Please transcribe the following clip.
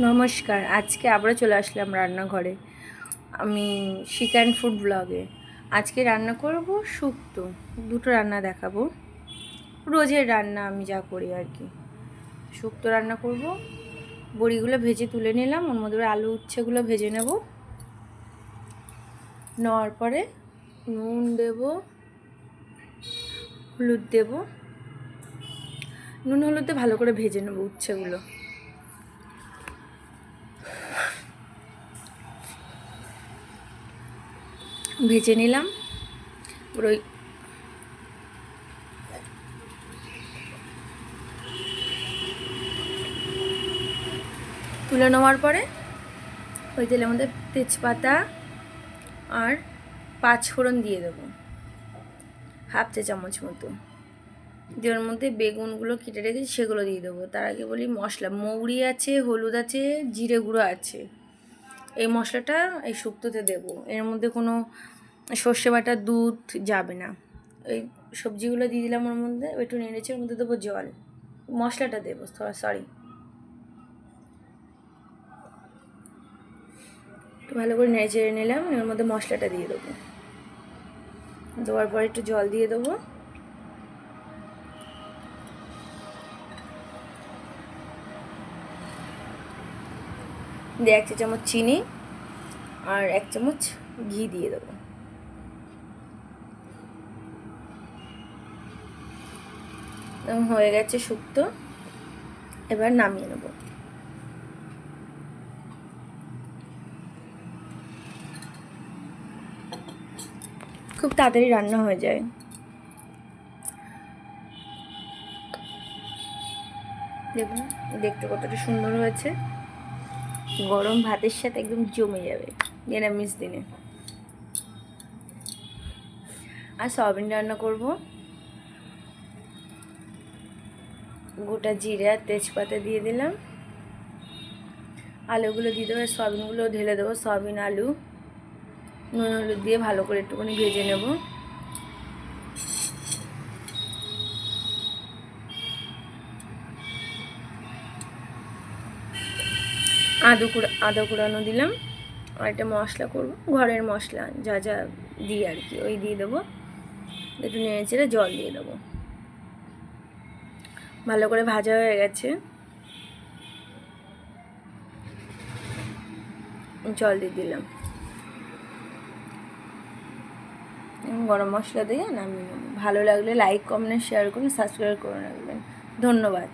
নমস্কার, আজকে আবারও চলে আসলাম রান্নাঘরে। আমি শিক অ্যান্ড ফুড ব্লগে। আজকে রান্না করব শুক্তো। দুটো রান্না দেখাবো। রোজের রান্না আমি যা করি আর কি। শুক্তো রান্না করব। বড়িগুলো ভেজে তুলে নিলাম। ওর মধ্যে আলু উচ্ছেগুলো ভেজে নেব। নেওয়ার পরে নুন দেব। হলুদ দেব। নুন হলুদে ভালো করে ভেজে নেব উচ্ছেগুলো। ভেজে নিলাম। ওই তুলে নেওয়ার পরে ওই তেলের মধ্যে তেজপাতা আর পাঁচ ফোড়ন দিয়ে দেবো। হাফ চা চামচ মতো। দিয়ে মধ্যে বেগুনগুলো কেটে রেখেছি সেগুলো দিয়ে দেবো। তার আগে বলি মশলা। মৌরি আছে, হলুদ আছে, জিরে গুঁড়ো আছে। এই মশলাটা এই শুক্তোতে দেব। এর মধ্যে কোনো সর্ষে বাটা দুধ যাবে না। এই সবজিগুলো দিয়ে দিলাম ওর মধ্যে একটু নেড়েছে ওর মধ্যে দেবো জল। মশলাটা দেবো, সরি একটু ভালো করে নেড়ে চেড়ে নিলাম এর মধ্যে মশলাটা দিয়ে দেবো। দেওয়ার পর একটু জল দিয়ে দেবো। দিয়ে এক চা চামচ চিনি আর এক চামচ ঘি দিয়ে দেবো। হয়ে গেছে শুক্তো। এবার নামিয়ে নেব। খুব তাড়াতাড়ি রান্না হয়ে যায়। দেখুন, দেখতে কতটা সুন্দর হয়েছে। গরম ভাতের সাথে একদম জমে যাবে নিরামিষ দিনে। আর সয়াবিন রান্না করব। গোটা জিরে তেজপাতা দিয়ে দিলাম। আলুগুলো দিয়ে দেবো, সয়াবিনগুলো ঢেলে দেবো, সয়াবিন, আলু, নুন, হলুদ দিয়ে ভালো করে একটুখানি ভেজে নেব। আদু কুড়া, আদা কুড়ানো দিলাম। আর একটা মশলা করব, ঘরের মশলা যা যা দিই আর কি, ওই দিয়ে দেবো। একটু নেড়ে চেড়ে জল দিয়ে দেবো। ভালো করে ভাজা হয়ে গেছে। জল দিয়ে দিলাম। গরম মশলা দিয়ে নামিয়ে ভালো লাগলে লাইক কমেন্ট শেয়ার করুন সাবস্ক্রাইব করে রাখবেন। ধন্যবাদ।